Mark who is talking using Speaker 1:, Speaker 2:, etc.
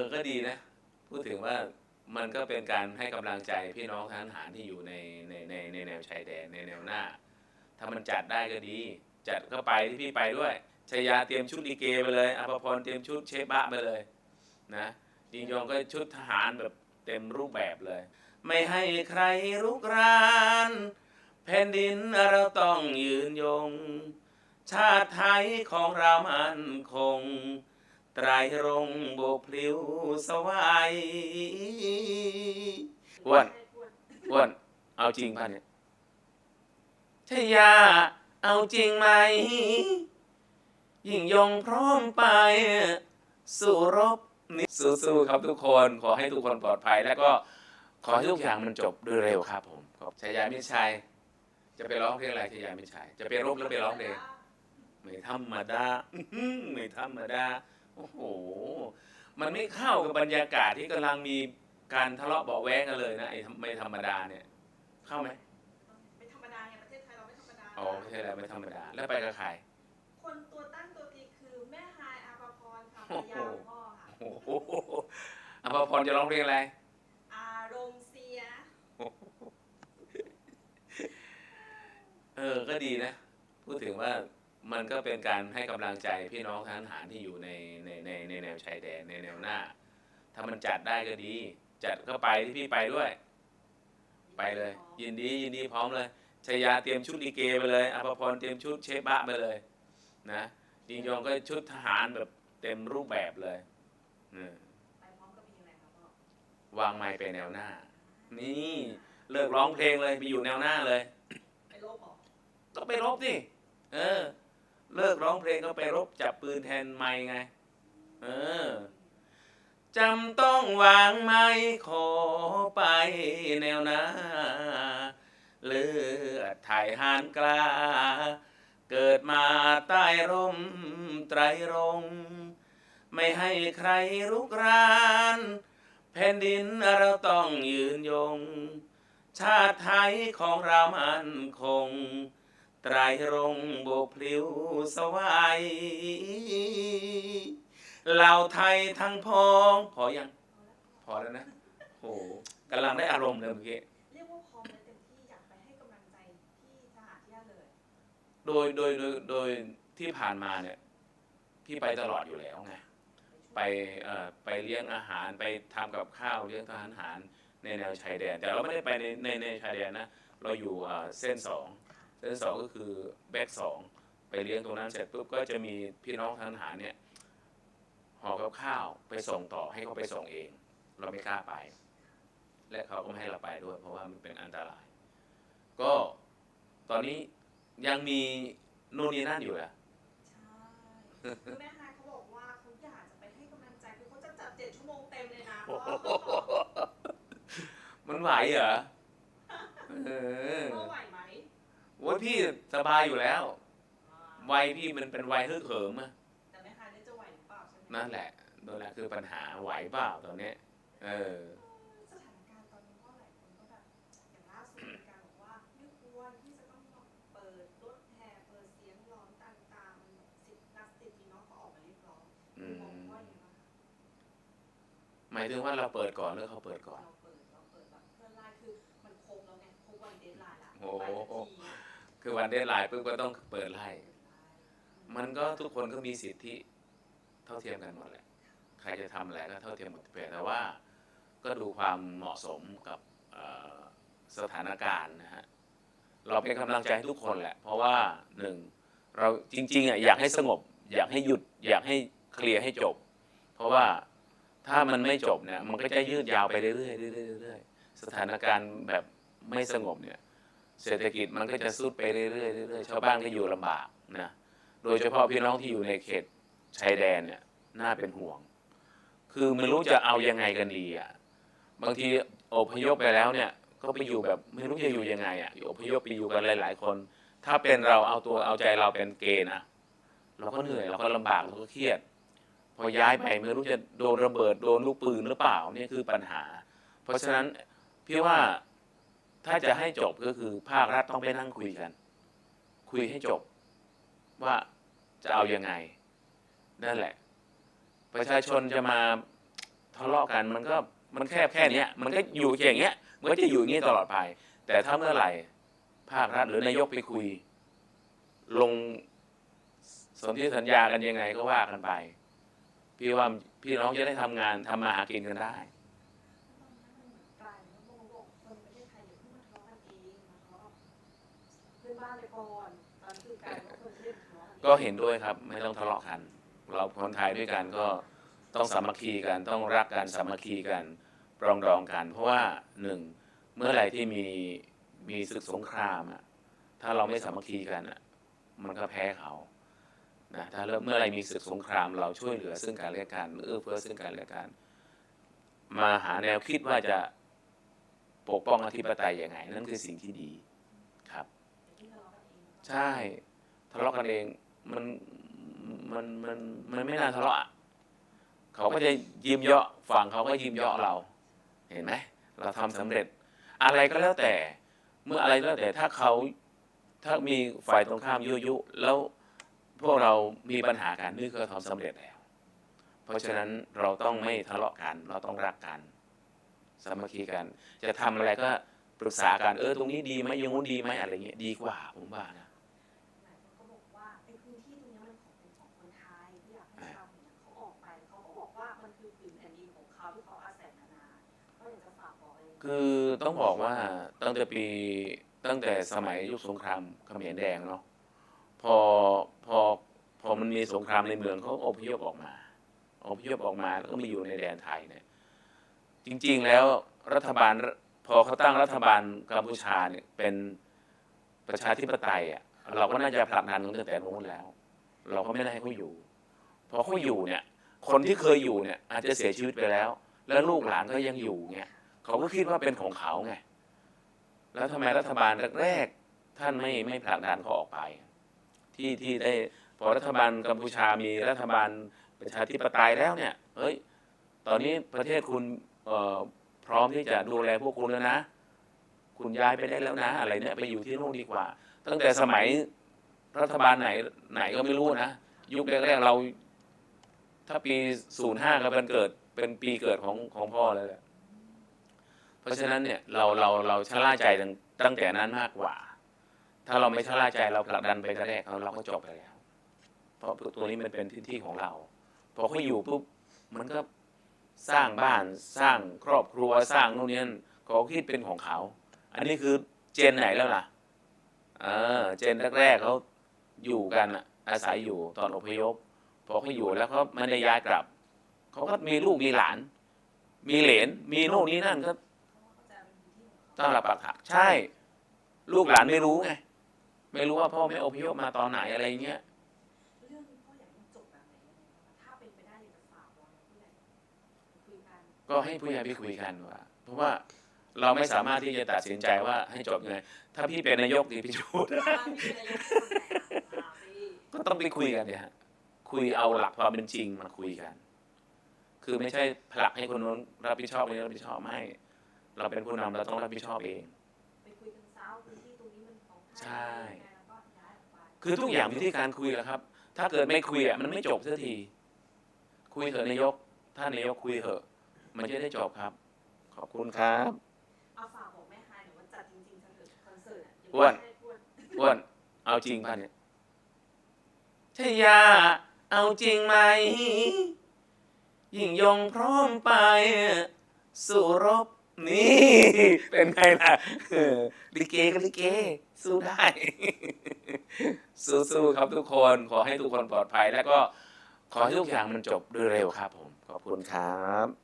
Speaker 1: อก็ดีนะ พูดถึงว่ามันก็เป็นการให้กำลังใจพี่น้องทหารที่อยู่ในในในในแนวชายแดนในแนวหน้า ถ้ามันจัดได้ก็ดี จัดก็ไปที่พี่ไปด้วยชยาเตรียมชุดลีเกไปเลยอภพรเตรียมชุดเชฟบะไปเลยนะยิงยองก็ชุดทหารแบบเต็มรูปแบบเลย ไม่ให้ใครรุกรานแผ่นดินเราต้องยืนยง ชาติไทยของเรามันคง ไตรรงค์โบกพลิ้วสวายอ้วนอ้วนเอาจริงป่ะเนี่ยชยาเอาจริงไหม ยิ่งยงพร้อมไป สู้รบนี่สู้ๆครับทุกคนขอให้ทุกคนปลอดภัย แล้วก็ขอให้ทุกอย่างมันจบด้วยเร็วครับ ผมขอบชายามิตรชัย จะไปร้องเพลงอะไรชายามิตรชัย จะไปรบแล้วไปร้องเพลงไม่ธรรมดาอื้อหือไม่ธรรมดา โอ้โห มันไม่เข้ากับบรรยากาศที่กำลังมีการทะเลาะเบาะแว้งกันเลยนะไอ้ไม่ธรรมดาเนี่ย เข้าไหม
Speaker 2: ไม่ธรรมดาไงประเทศไทยเราไม่ธรรมดา
Speaker 1: อ๋อไม่ใช่แล้วไม่ธรรมดา แล้วไปกับใคร
Speaker 2: คนตัวตั้งตัวตีคือแม่ฮายอาภาพรค่ะ
Speaker 1: โอ้
Speaker 2: ภรร
Speaker 1: โห
Speaker 2: ยาของพ่อค่ะ
Speaker 1: โอ้โหอภพรจะร้องเพลงอะไร
Speaker 2: อารมณ์เสีย
Speaker 1: เออก็ดีนะ พูดถึงว่า มันก็เป็นการให้กำลังใจพี่น้องทหารที่อยู่ในในในในแนวชายแดนในแนวหน้า ถ้ามันจัดได้ก็ดี จัดก็ไปที่พี่ไปด้วย ไปเลย ยินดียินดีพร้อมเลยชยาเตรียมชุดลีเกไปเลยอภพรเตรียมชุดเชฟบะไปเลยนะยิงยองก็ชุดทหารแบบเต็มรูปแบบเลยเออ
Speaker 2: ไปพร้อมกับเพลงอะไรครับพ่อ
Speaker 1: วางไม้ไปแนวหน้า นี่เลิกร้องเพลงเลยไปอยู่แนวหน้าเลย
Speaker 2: ไปลบเหรอ
Speaker 1: ก็ไปรบสิเออ เลิกร้องเพลงก็ไปรบจับปืนแทนไม้ไง เออจำต้องวางไม้ขอไปแนวหน้าเลือดไทยหานกล้าเกิดมาใต้ร่มไตรรงไม่ให้ใครรุกราน แผ่นดินเราต้องยืนยง ชาติไทยของเรามันคง ไตรรงค์โบกพลิ้วสวายเหล่าไทยทั้งพ้อง พอยัง พอแล้วนะโหกำลังได้อารมณ์เลยเมื่อกี้
Speaker 2: เรียกว่าพร้อมและเต็มที่อยากไปให้กำลังใจที่ทหารที่นั่นเลย
Speaker 1: โดยโดยโดยโดยที่ผ่านมาเนี่ยพี่ไปตลอดอยู่แล้วไงไปเอ่อไปเลี้ยงอาหารไปทำกับข้าวเลี้ยงทหารหารในแนวชายแดน แต่เราไม่ได้ไปในในในชายแดนนะ เราอยู่เอ่อเส้นสอง เส้นสองก็คือแบกสองไปเลี้ยงตรงนั้นเสร็จปุ๊บก็จะมีพี่น้องทหารหารเนี่ยห่อกับข้าวไปส่งต่อให้เขาไปส่งเอง เราไม่กล้าไป และเขาก็ไม่ให้เราไปด้วย เพราะว่ามันเป็นอันตราย ก็ตอนนี้ยังมีนู่นนี่นั่นอยู่แหละ
Speaker 2: ใช่คือแม่ฮายเขาบอกว่าเขาอยากจะไปให้กำลังใจคือเขาจะจัดเจ็ดชั่วโมงเต็มเลยนะพ่อ
Speaker 1: มันไหวเหรอเออ
Speaker 2: พ่อไหวไหม
Speaker 1: โอ้ยพี่สบายอยู่แล้ว วัยพี่มันเป็นวัยฮึกเหิมอะ
Speaker 2: แต่แม่ฮายเนี่ยจะไหวหรือเปล่าใช่ไหม
Speaker 1: นั่นแหละนั่นแหละคือปัญหาไหวเปล่าตอนเนี้ย เออ
Speaker 2: สถานการณ์ตอนนี้ก็หลายคนก็แบบอย่างล่าสุดมีการบอกว่าไม่ควรที่จะต้องเปิดรถแห่เปิดเสียงร้องต่างๆมันสิทธินักสิทธิน้องเขาออกมาเรียกร้อง
Speaker 1: อื
Speaker 2: มอง
Speaker 1: ม
Speaker 2: ว่าอย่างไรบ้างคะ
Speaker 1: หมายถึงว่าเราเปิดก่อนหรือเขาเปิดก่อน
Speaker 2: เราเปิดเราเปิดแบบเพื่อนไลน์คือมันครบแล้วไงครบวันเดทไลน์ละ
Speaker 1: โอ้
Speaker 2: ไปสักที
Speaker 1: คือวันเดทไลน์ปุ๊บก็ต้องเปิดไล่มันก็ทุกคนก็มีสิทธิเท่าเทียมกันหมดแหละ ใครจะทำอะไรก็เท่าเทียมหมดเพียงแต่ว่า ก็ดูความเหมาะสมกับสถานการณ์นะฮะ เราเป็นกำลังใจให้ทุกคนแหละ เพราะว่าหนึ่งเราจริงๆอะอยากให้สงบ อยากให้หยุด อยากให้เคลียร์ให้จบ เพราะว่าถ้ามันไม่จบเนี่ยมันก็จะยืดยาวไปเรื่อยเรื่อยๆเรื่อยๆสถานการณ์แบบไม่สงบเนี่ย เศรษฐกิจมันก็จะสุดไปเรื่อยๆเรื่อยๆชาวบ้านก็อยู่ลำบากนะโดยเฉพาะพี่น้องที่อยู่ในเขตชายแดนเนี่ยน่าเป็นห่วง คือไม่รู้จะเอายังไงกันดีอะบางทีอพยพไปแล้วเนี่ย ก็ไปอยู่แบบไม่รู้จะอยู่ยังไงอะอพยพไปอยู่กันหลาย ๆ คน ถ้าเป็นเราเอาตัวเอาใจเราเป็นเกณฑ์นะเราก็เหนื่อยเราก็ลำบากเราก็เครียด พอย้ายไปไม่รู้จะโดนระเบิดโดนลูกปืนหรือเปล่านี่คือปัญหา เพราะฉะนั้นพี่ว่า ถ้าจะให้จบก็คือภาครัฐต้องไปนั่งคุยกัน คุยให้จบ ว่าจะเอายังไง นั่นแหละ ประชาชนจะมาทะเลาะกันมันก็มันแค่แค่เนี้ย มันก็อยู่อย่างเงี้ย มันก็จะอยู่อย่างนี้ตลอดไป แต่ถ้าเมื่อไหร่ ภาครัฐหรือนายกไปคุย ลงสนธิสัญญากันยังไงก็ว่ากันไป พี่ว่าพี่น้องจะได้ทำงานทำมาหากินกันได้ ก็เห็นด้วยครับไม่ต้องทะเลาะกัน เราคนไทยด้วยกันก็ต้องสามัคคีกันต้องรักกันสามัคคีกันปรองดองกัน เพราะว่าหนึ่งเมื่อไหร่ที่มีมีศึกสงครามอะถ้าเราไม่สามัคคีกันอะมันก็แพ้เขานะถ้าเริ่มเมื่อไหรมีศึกสงครามเราช่วยเหลือซึ่งกันและกันเอื้อเฟื้อซึ่งกันและกัน มาหาแนวคิดว่าจะปกป้องอธิปไตยยังไง นั่นคือสิ่งที่ดีครับ ใช่ทะเลาะกันเอง มันมันมันมันไม่น่าทะเลาะเขาก็จะยิ้มเยาะฝั่งเขาก็ยิ้มเยาะเรา เห็นไหมเราทำสำเร็จ อะไรก็แล้วแต่ เมื่ออะไรก็แล้วแต่ถ้าเขาถ้ามีฝ่ายตรงข้ามยุยุแล้วพวกเรามีปัญหากันนี่คือทำสำเร็จแล้ว เพราะฉะนั้นเราต้องไม่ทะเลาะกัน เราต้องรักกันสามัคคีกัน จะทำอะไรก็ปรึกษากันเออตรงนี้ดีไหมยังงู้นดีไหมอะไรเงี้ยดีกว่าผมว่านะ
Speaker 2: คือต้องบอกว่า
Speaker 1: ตั้งแต่ปีตั้งแต่สมัยยุคสงครามเขมรแดงเนาะพอพอพอมันมีสงครามในเมืองเขาอพยพออกมาอพยพออกมาแล้วก็มาอยู่ในแดนไทยเนี่ยจริง ๆ แล้วรัฐบาลพอเขาตั้งรัฐบาลกัมพูชาเนี่ยเป็นประชาธิปไตยอะเราก็น่าจะผลักดันตั้งแต่นู้นแล้ว เราก็ไม่ได้ให้เขาอยู่พอเขาอยู่เนี่ย คนที่เคยอยู่เนี่ย อาจจะเสียชีวิตไปแล้ว แล้วลูกหลานก็ยังอยู่เงี้ย เขาก็คิดว่าเป็นของเขาไง แล้วทำไมรัฐบาลแรกๆท่านไม่ไม่ผลักดันเขาออกไป ที่ที่ได้พอรัฐบาลกัมพูชามีรัฐบาลประชาธิปไตยแล้วเนี่ยเฮ้ยตอนนี้ประเทศคุณเอ่อพร้อมที่จะดูแลพวกคุณแล้วนะ คุณย้ายไปได้แล้วนะ อะไรเนี่ยไปอยู่ที่นู่นดีกว่า ตั้งแต่สมัยรัฐบาลไหนไหนก็ไม่รู้นะ ยุคแรกๆเรา ถ้าปีศูนย์ห้าก็เป็นเกิดเป็นปีเกิดของของพ่อเลยแหละ เพราะฉะนั้นเนี่ยเราเราเราชะล่าใจตั้งตั้งแต่นั้นมากกว่า ถ้าเราไม่ชะล่าใจเราผลักดันไปกระแรกเราเราก็จบไปแล้ว เพราะตัวนี้มันเป็นที่ที่ของเราพอเขาอยู่ปุ๊บมันก็สร้างบ้านสร้างครอบครัวสร้างโน่นนี่นั่นเขาคิดเป็นของเขา อันนี้คือเจนไหนแล้วล่ะเออเจนแรกๆเขาอยู่กันอะอาศัยอยู่ตอนอพยพพอเขาอยู่แล้วเขาไม่ได้ย้ายกลับเขาก็มีลูกมีหลาน มีเหลนมีโน่นนี่นั่นก็ ตั้งหลักปักฐานใช่ ลูกหลานไม่รู้ไง ไม่รู้ว่าพ่อไม่อพยพมาตอนไหนอะไรเงี้ย
Speaker 2: เรื่องนี้พ่ออยากให้มันจบแบบไหนยังไงบ้างคะถ้าเป็นไปได้อยากจะฝากวอนผู้ใหญ่คุยกัน
Speaker 1: ก็ให้ผู้ใหญ่ไปคุยกันว่า เพราะว่าเราไม่สามารถที่จะตัดสินใจว่าให้จบยังไง ถ้าพี่เป็นนายกดีพี่จะพูด
Speaker 2: ถ้ามีนายกคนไหนอะสิ
Speaker 1: ก็ต้องไปคุยกันเนี่ยฮะคุยเอาหลักความเป็นจริงมาคุยกัน คือไม่ใช่ผลักให้คนนู้นรับผิดชอบคนนี้รับผิดชอบไม่ เราเป็นผู้นำเราต้องรับผิดชอบเอง
Speaker 2: ไปคุยกันซะว่าพื้นที่ตรงนี้มันของใคร
Speaker 1: ใช่
Speaker 2: ยังไงแล้วก็ย้ายออกไป
Speaker 1: คือทุกอย่างมีที่การคุยแหละครับ ถ้าเกิดไม่คุยอะมันไม่จบสักที คุยเถอะนายกถ้านายกคุยเถอะ มันจะได้จบครับ ขอบคุณครับ
Speaker 2: เอาฝากบอกแม่ฮายหน่อยว่าจัดจริงๆเถอะคอนเสิร์ตะ
Speaker 1: อ้วน
Speaker 2: อย่าพูด
Speaker 1: อ้วนเอาจริงป่ะเนี่ยชยาเอาจริงไหม ยิ่งยงพร้อมไป สู่รบ นี่เป็นไงล่ะลิเกก็ลิเก สู้ได้ สู้ๆครับทุกคนขอให้ทุกคนปลอดภัย แล้วก็ขอให้ทุกอย่างมันจบโดยเร็วครับผม ขอบคุณครับ